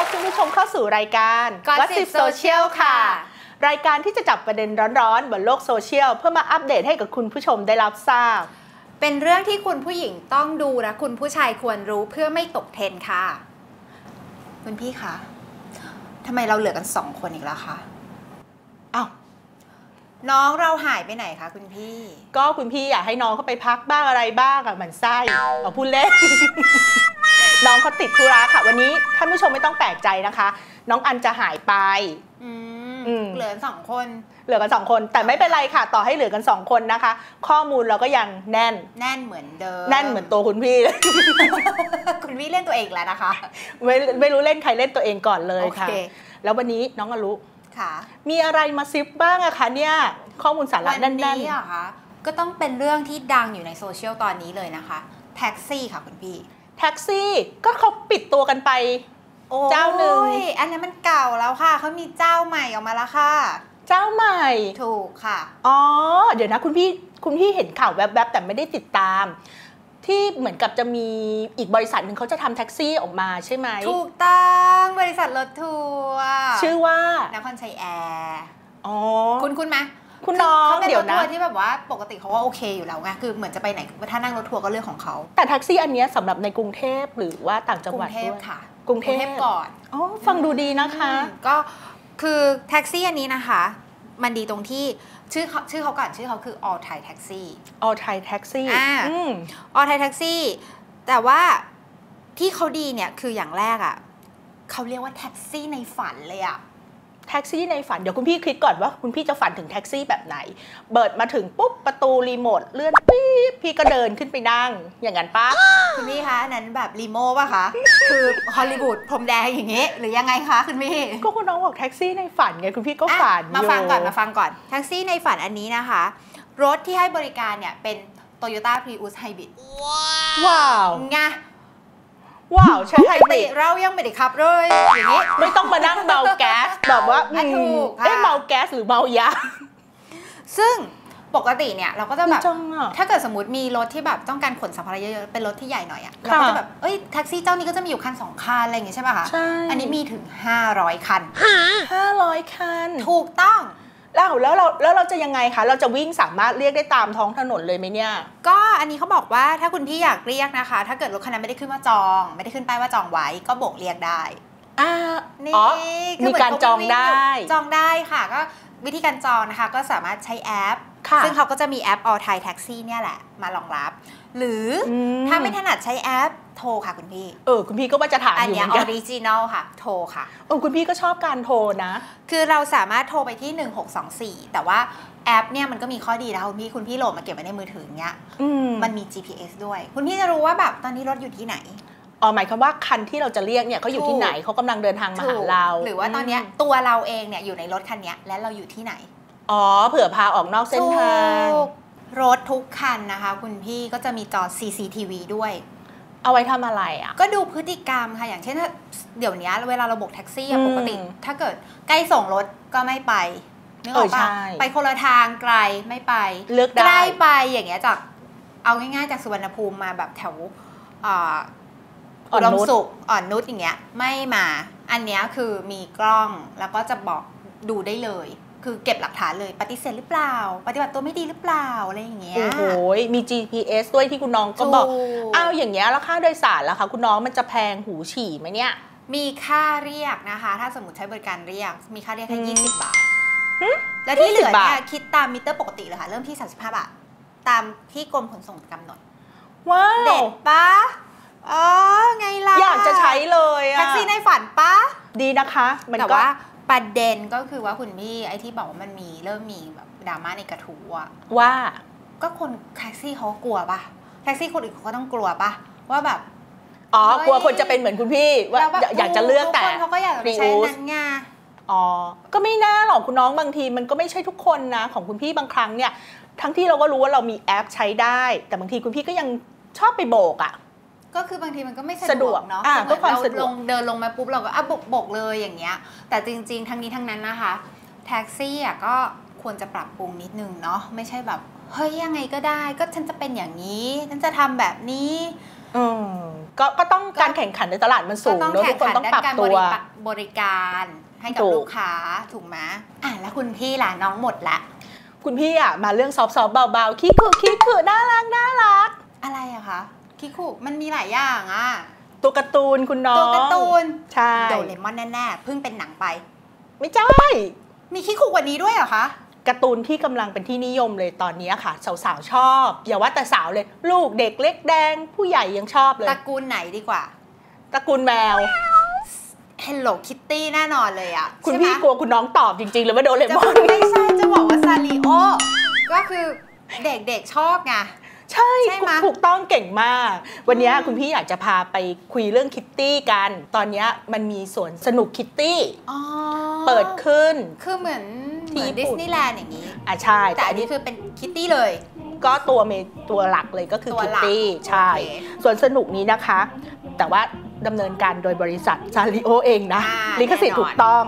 วัสดีค่ะขอต้อนรับคุณผู้ชมเข้าสู่รายการ Gossip Social ค่ะ รายการที่จะจับประเด็นร้อนๆ บนโลกโซเชียลเพื่อมาอัปเดตให้กับคุณผู้ชมได้รับทราบ เป็นเรื่องที่คุณผู้หญิงต้องดูและคุณผู้ชายควรรู้เพื่อไม่ตกเทรนด์ค่ะ คุณพี่คะทำไมเราเหลือกันสองคนอีกแล้วคะอ้าวน้องเราหายไปไหนคะคุณพี่ ก็คุณพี่อยากให้น้องเขาไปพักบ้างอะไรบ้างอะหมันไส้เอาพูดเล่น น้องเขาติดธุระค่ะ วันนี้ท่านผู้ชมไม่ต้องแปลกใจนะคะ น้องอันจะหายไป อืมอืม เหลือสองคนเหลือกันสองคน แต่ไม่เป็นไรค่ะ ต่อให้เหลือกันสองคนนะคะ ข้อมูลเราก็ยังแน่น แน่นเหมือนเดิม แน่นเหมือนตัวคุณพี่ คุณพี่เล่นตัวเองอีกแล้วนะคะไม่ไม่รู้เล่นใครเล่นตัวเองก่อนเลยค่ะโอเคแล้ววันนี้น้องอรุค่ะมีอะไรมาซิปบ้างอะคะเนี่ย ข้อมูลสาระวันแน่นนี้อะคะก็ต้องเป็นเรื่องที่ดังอยู่ในโซเชียลตอนนี้เลยนะคะ แท็กซี่ค่ะคุณพี่ๆ แท็กซี่ก็เขาปิดตัวกันไปโอ้เจ้าหนึ่งยอันนี้มันเก่าแล้วค่ะเขามีเจ้าใหม่ออกมาแล้วค่ะ เจ้าใหม่ถูกค่ะอ๋อเดี๋ยวนะคุณพี่คุณพี่เห็นข่าวแวบๆแต่ไม่ได้ติดตาม ที่เหมือนกับจะมีอีกบริษัทหนึ่งเขาจะทำแท็กซี่ออกมาใช่ไหมถูกต้องบริษัทรถทัวร์ชื่อว่านครชัยแอร์อ๋อคุณคุณไหม คุณน้องเขาเป็นเดี๋รยวถนะทัวร์ที่แบบว่าปกติเขาก็โอเคอยู่แล้วไงคือเหมือนจะไปไหนถ้านั่งรถทัวร์ก็เรื่องของเขาแต่แท็กซี่อันเนี้ยสำหรับในกรุงเทพหรือว่าต่างจังกรุหวัดงเทพด้วยค่ะ กรุงเทพก่อนอ๋อฟังดูดีนะคะอืมก็คือแท็กซี่อันนี้นะคะ มันดีตรงที่ชื่อเขาชื่อเขาก่อนชื่อเขาคือ all Thai taxi All Thai Taxi อ่าอืม all Thai taxi แต่ว่าที่เขาดีเนี่ยคืออย่างแรกอะ่ะเขาเรียกว่าแท็กซี่ในฝันเลยอะ่ะ แท็กซี่ในฝันเดี๋ยวคุณพี่คิดก่อนว่าคุณพี่จะฝันถึงแท็กซี่แบบไหนเบิดมาถึงปุ๊บประตูรีโมทเลื่อนปี๊บพี่ก็เดินขึ้นไปนั่ง อย่างนั้นปะคุณพี่คะอันนั้นแบบรีโมป่ะคะ คือฮอลลีวูดพรมแดงอย่างเงี้ยหรือยังไงคะคุณพี่ก็คุณน้องบอกแท็กซี่ในฝันไงคุณพี่ก็ฝันอะมาฟังก่อนยู่มาฟังก่อนแท็กซี่ในฝันอันนี้นะคะ รถที่ให้บริการเนี่ยเป็น Toyota Prius Hybrid ว้าวไง ว้าวใช่ปไฮกบริติดเรายังไม่ได้ขับเลยอย่างนี้ไม่ต้องมานั่งเมาแก๊สแบบว่าอะอืมถูกค่ะเอ๊ะเมาแก๊สหรือเมายาซึ่งปกติเนี่ยเราก็จะแบบจังอะถ้าเกิดสมมติมีรถที่แบบต้องการขนสัมภาระเยอะๆเป็นรถที่ใหญ่หน่อยอะเราก็จะแบบเอ้ยแท็กซี่เจ้านี้ก็จะมีอยู่คันสองคันอะไรอย่างงี้ใช่ป่ะคะใช่อันนี้มีถึง 500 คันห้าร้อยคัน ถูกต้อง แล้วแล้วเราแล้วเราจะยังไงคะเราจะวิ่งสามารถเรียกได้ตามท้องถนนเลยไหมเนี่ย ก็อันนี้เขาบอกว่าถ้าคุณพี่อยากเรียกนะคะ ถ้าเกิดรถคันนั้นไม่ได้ขึ้นว่าจอง ไม่ได้ขึ้นป้ายว่าจองไว้ก็โบกเรียกได้อ่านี่อ๋อคืมีเหนการจองได้ จองได้ค่ะก็วิธีการจองนะคะ ก็สามารถใช้แอปค่ะ ซึ่งเขาก็จะมีแอป All Thai Taxi เนี่ยแหละ มารองรับ หรืออมถ้าไม่ถนัดใช้แอปโทรค่ะคุณพี่ เออ คุณพี่ก็ว่าจะถามอันอยู่เนี้เหยมืออนอกันริจินอลค่ะ โทรค่ะเออคุณพี่ก็ชอบการโทรนะ คือเราสามารถโทรไปที่ 1624 แต่ว่าแอปเนี่ยมันก็มีข้อดีนะคะคุณพี่คุณพี่โหลดมาเก็บไว้ในมือถืออย่างเงี้ยอืมมันมี GPS ด้วย คุณพี่จะรู้ว่าแบบตอนนี้รถอยู่ที่ไหนอ๋อหมายความว่าคันที่เราจะเรียกเนี่ยเขาอยู่ที่ไหนเขากำลังเดินทางมาหาเรา หรือว่าตอนเนี้ยตัวเราเองเนี่ยอยู่ในรถคันเนี้ยและเราอยู่ที่ไหน อ๋อ เผื่อพาออกนอกเส้นทางถูกรถทุกคันนะคะ คุณพี่ก็จะมีจอ CCTV ด้วย เอาไว้ทำอะไรอะ ก็ดูพฤติกรรมค่ะ อย่างเช่นถ้าเดี๋ยวนี้เวลาเราโบกแท็กซี่อะอืมปกติ ถ้าเกิดใกล้ส่งรถก็ไม่ไปนึกออกเออปะใช่ไปคนละทางไกลไม่ไปเลือกใกได้ล้ไปอย่างเงี้ยจากเอาง่ายๆจากสุวรรณภูมิมาแบบแถวอ่าอ่อนอุดมนุชสุขอ่อนนุชอย่างเงี้ยไม่มา อันเนี้ยคือมีกล้องแล้วก็จะบอกดูได้เลย คือเก็บหลักฐานเลยปฏิเสธหรือเปล่า ปฏิบัติตัวไม่ดีหรือเปล่าอะไรอย่างเงี้ยโอ้โหมี GPS ด้วยที่คุณน้องก็บอกถูอ้าวอย่างเงี้ยแล้วค่าโดยสารล่ะคะคุณน้องมันจะแพงหูฉี่ไหมเนี่ยมีค่าเรียกนะคะ ถ้าสมมติใช้บริการเรียก มีค่าเรียกอืแค่มยี่สิบบาท และที่เหลือ20บาเนี่ยทคิดตามมิเตอร์ปกติเลยค่ะ เริ่มที่ 35 บาท ตามที่กรมขนส่งกำหนด ว้าเด็วดปะอ๋อ ไงล่ะ อยากจะใช้เลยอะแท็กซี่ในฝันปะดีนะคะ มันแต่ก็ว่า ประเด็นก็คือว่าคุณพี่ไอ้ที่บอกว่ามันมีเริ่มมีแบบดราม่าในกระทู้อะว่าก็คนแท็กซี่เขากลัวปะแท็กซี่คนอื่นเขาก็ต้องกลัวปะว่าแบบอ๋อเฮ้ยกลัวคนจะเป็นเหมือนคุณพี่ว่าแล้วแบบอยอยากจะเลือกแต่ทุคนเขาก็อยากจะไปใช้ Prius นั้นไงอ๋อก็ไม่น่าหรอกคุณน้องบางทีมันก็ไม่ใช่ทุกคนนะของคุณพี่บางครั้งเนี่ยทั้งที่เราก็รู้ว่าเรามีแอปใช้ได้ แต่บางทีคุณพี่ก็ยังชอบไปโบกอะ่ะ ก็คือบางทีมันก็ไม่สะสะดดววกกเนาะอ่าคือเหมือนเพื่อความเราสะดวกลงเดินลงมาปุ๊บเราก็อะบกบกเลยอย่างเงี้ย แต่จริง ๆ ทั้งนี้ทั้งนั้นนะคะ แท็กซี่อะก็ควรจะปรับปรุงนิดนึงเนาะไม่ใช่แบบเฮ้ยยังไงก็ได้ก็ฉันจะเป็นอย่างนี้ ฉันจะทำแบบนี้อืมก็ก็ต้องการแข่งขันในตลาดมันสูก็งต้องเนอะแข่ทุงกคนขันต้องด้าปรับนการตับวริการบริการให้กับถูกลูกค้าถูกไหมอะแล้วคุณพี่ล่ะน้องหมดละ คุณพี่อะมาเรื่องซอฟต์ๆเบาๆขี้คือขี้คือน่ารักน่ารัก อะไรอะคะ คิคุมันมีหลายอย่างอะตัวการ์ตูนคุณน้อง ตัวการ์ตูน ใช่ โดเรมอนแน่ๆ เพิ่งเป็นหนังไป ไม่ใช่ มีคิคุกว่านี้ด้วยเหรอคะการ์ตูนที่กำลังเป็นที่นิยมเลยตอนนี้ค่ะ สาวๆ ชอบ อย่าว่าแต่สาวเลย ลูกเด็กเล็กแดง ผู้ใหญ่ยังชอบเลยตระกูลไหนดีกว่าตระกูลแมว Hello Kitty แน่นอนเลยอะคุณใช่ไหมพี่กลัวคุณน้องตอบจริง ๆ เลยว่าโดเรจะมอนไม่ใช่จะบอกว่าซาริโอก็คือเด็กๆชอบไง ใช่ใช่ไหมถูกต้องเก่งมาก วันนี้คุณพี่อยากจะพาไปคุยเรื่องคิตตี้กัน ตอนนี้มันมีสวนสนุกคิตตี้อ๋อเปิดขึ้น คือเหมือนที่เหมือนญี่ดิปุ่สนนีย์แลนด์อย่างนี้อะใช่ แต่แต่อัอันนนี้นี้คือเป็นคิตตี้เลย ก็ตัวเมตัวหลักเลยก็คือตัวคิตหลักตี้ใช่โอเคส่วนสนุกนี้นะคะ แต่ว่า ดำเนินการโดยบริษัทซาริโอเองนะอ่าลิขสิทธิ์แน่นอนถูกต้อง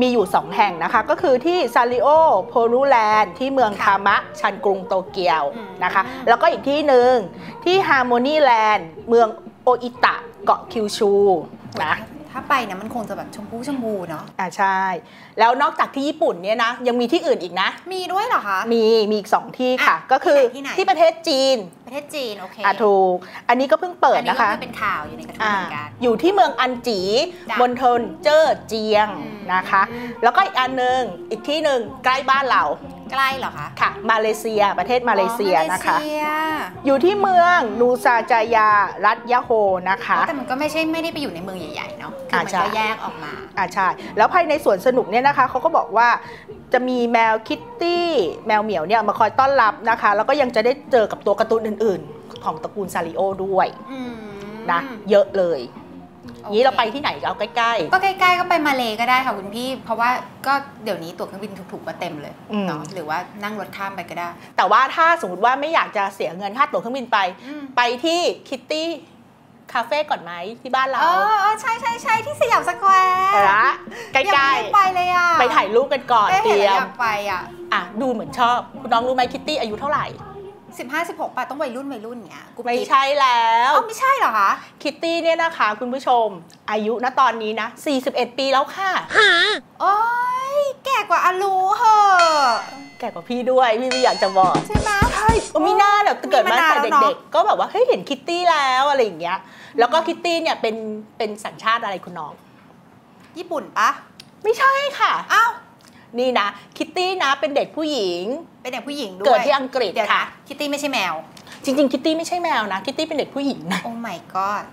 มีอยู่ 2 แห่งนะคะ ก็คือที่ซาริโอโพรุแลนด์ที่เมืองค่ะคามะ ชันกรุงโตเกียวอืมนะคะ แล้วก็อีกที่หนึ่งที่ฮาร์โมนีแลนด์เมืองโออิตะเกาะคิวชูนะ ถ้าไปเนี่ยมันคงจะแบบชมพูชมพูเนาะอ่าใช่ แล้วนอกจากที่ญี่ปุ่นเนี่ยนะ ยังมีที่อื่นอีกนะ มีด้วยเหรอคะ มีมีอีกสองที่ค่ะอะก็คือที่ไหนที่ประเทศจีน ประเทศจีน โอเคอะถูก อันนี้ก็เพิ่งเปิดอันนี้นะก็คะคือเป็นข่าวอยู่ในกระทู้อ่าเหมือนกันอยู่ที่เมืองอันจีจ้ะบนทนเจ้อเจียงอืมนะคะ แล้วก็อีกอันหนึงอีกที่หนึ่งใกล้บ้านเราใกล้เหรอคะ ค่ะ มาเลเซีย ประเทศมาเลเซียอ๋อนะคะมาเลเซียอยู่ที่เมืองนูซาจายา รัฐยะโฮนะคะ แต่มันก็ไม่ใช่ไม่ได้ไปอยู่ในเมืองใหญ่ๆเนาะ คืออ่ามันใช่ก็แยกออกมาอ่าใช่แล้วภายในสวนสนุกเนี่ยนะคะเขาก็บอกว่าจะมีแมวคิตตี้แมวเหมียวเนี่ยมาคอยต้อนรับนะคะ แล้วก็ยังจะได้เจอกับตัวการ์ตูนอื่น ๆ ของตระกูลซาริโอด้วยอืมนะเยอะเลยโอคนี้เราไปที่ไหนเอาใกล้ก็ใกล้ๆก็ไปมาเลก็ได้ค่ะคุณพี่ เพราะว่าก็เดี๋ยวนี้ตั๋วเครื่องบินถูกๆก็เต็มเลยอืมเนาะหรือว่านั่งรถข้ามไปก็ได้ๆแต่ว่าถ้าสมมติว่าไม่อยากจะเสียเงินค่าตั๋วเครื่องบินไปอืมไปที่คิตตี้คาเฟ่ก่อนไหมที่บ้านเราเออเออใช่ใช่ใช่ที่สยามสแควร์ละใกยังล้ไม่ได้ไปเลยอะๆไปถ่ายรูปกันก่อนได้เตเห็นรีแล้วยอมยากไปอะ อะ ดูเหมือนชอบ คุณน้องรู้ไหมคิตตี้อายุเท่าไหร่สิบห้าสิบหกป่ะต้องวัยรุ่นวัยรุ่นเนี้ยกุ๊บไม่กิ๊บใช่แล้วเอ้าไม่ใช่เหรอคะ คิตตี้เนี่ยนะคะ คุณผู้ชม อายุณตอนนี้นะ41ปีแล้วค่ะโอ้ยแก่กว่าอารูเหอะแก่กว่าพี่ด้วย พี่ไม่อยากจะบอก ใช่ไหมใช่โอ้ มีหน้าแบบเกิดมาตั้งแต่มีมานานแล้วเนอะเด็กๆ ก็แบบว่าเฮ้ยเห็นคิตตี้แล้วอะไรอย่างเงี้ย แล้วก็คิตตี้เนี่ยเป็นเป็นสัญชาติอะไรคุณน้อง ญี่ปุ่นปะไม่ใช่ค่ะ อ้าวนี่นะคิตตี้นะเป็นเด็กผู้หญิง เป็นเด็กผู้หญิงด้วยเกิดที่อังกฤษเดี๋ยวค่ะนะคิตตี้ไม่ใช่แมว จริง ๆ คิตตี้ไม่ใช่แมวนะคิตตี้เป็นเด็กผู้หญิงนะโอ้ my god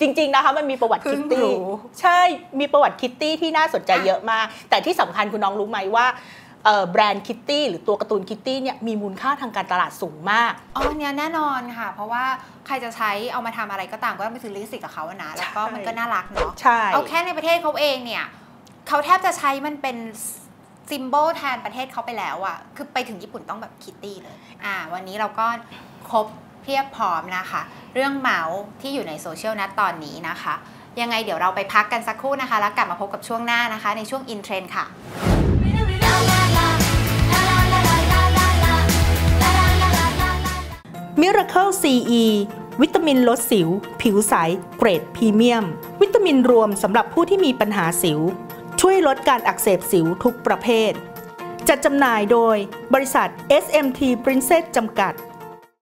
จริง ๆ นะคะมันมีประวัติเพิ่คิงตตี้รู้ใช่มีประวัติคิตตี้ที่น่าสนใจอะเยอะมาก แต่ที่สำคัญคุณน้องรู้ไหมว่าเอ่อ แบรนด์คิตตี้หรือตัวการ์ตูนคิตตี้เนี่ยมีมูลค่าทางการตลาดสูงมาก อ๋อเนี่ยแน่นอนค่ะ เพราะว่าใครจะใช้เอามาทำอะไรก็ตามก็ต้องไปซื้อลิขสิทธิ์กับเขาอะนะแล้วก็ใช่มันก็น่ารักเนาะใช่เอาแค่ในประเทศเขาเองเนี่ยเขาแทบจะใช้มันเป็นซิมโบลแทนประเทศเขาไปแล้วอะคือไปถึงญี่ปุ่นต้องแบบคิตตี้เลย อ่า วันนี้เราก็ครบเพียบพร้อมนะคะ เรื่องเมาส์ที่อยู่ในโซเชียลนะตอนนี้นะคะ ยังไงเดี๋ยวเราไปพักกันสักครู่นะคะ แล้วกลับมาพบกับช่วงหน้านะคะ ในช่วงอินเทรนด์ค่ะ Miracle CE วิตามินลดสิว ผิวใส เกรดพรีเมียม วิตามินรวมสำหรับผู้ที่มีปัญหาสิว ช่วยลดการอักเสบสิวทุกประเภท จัดจำหน่ายโดยบริษัท SMT Princess จำกัด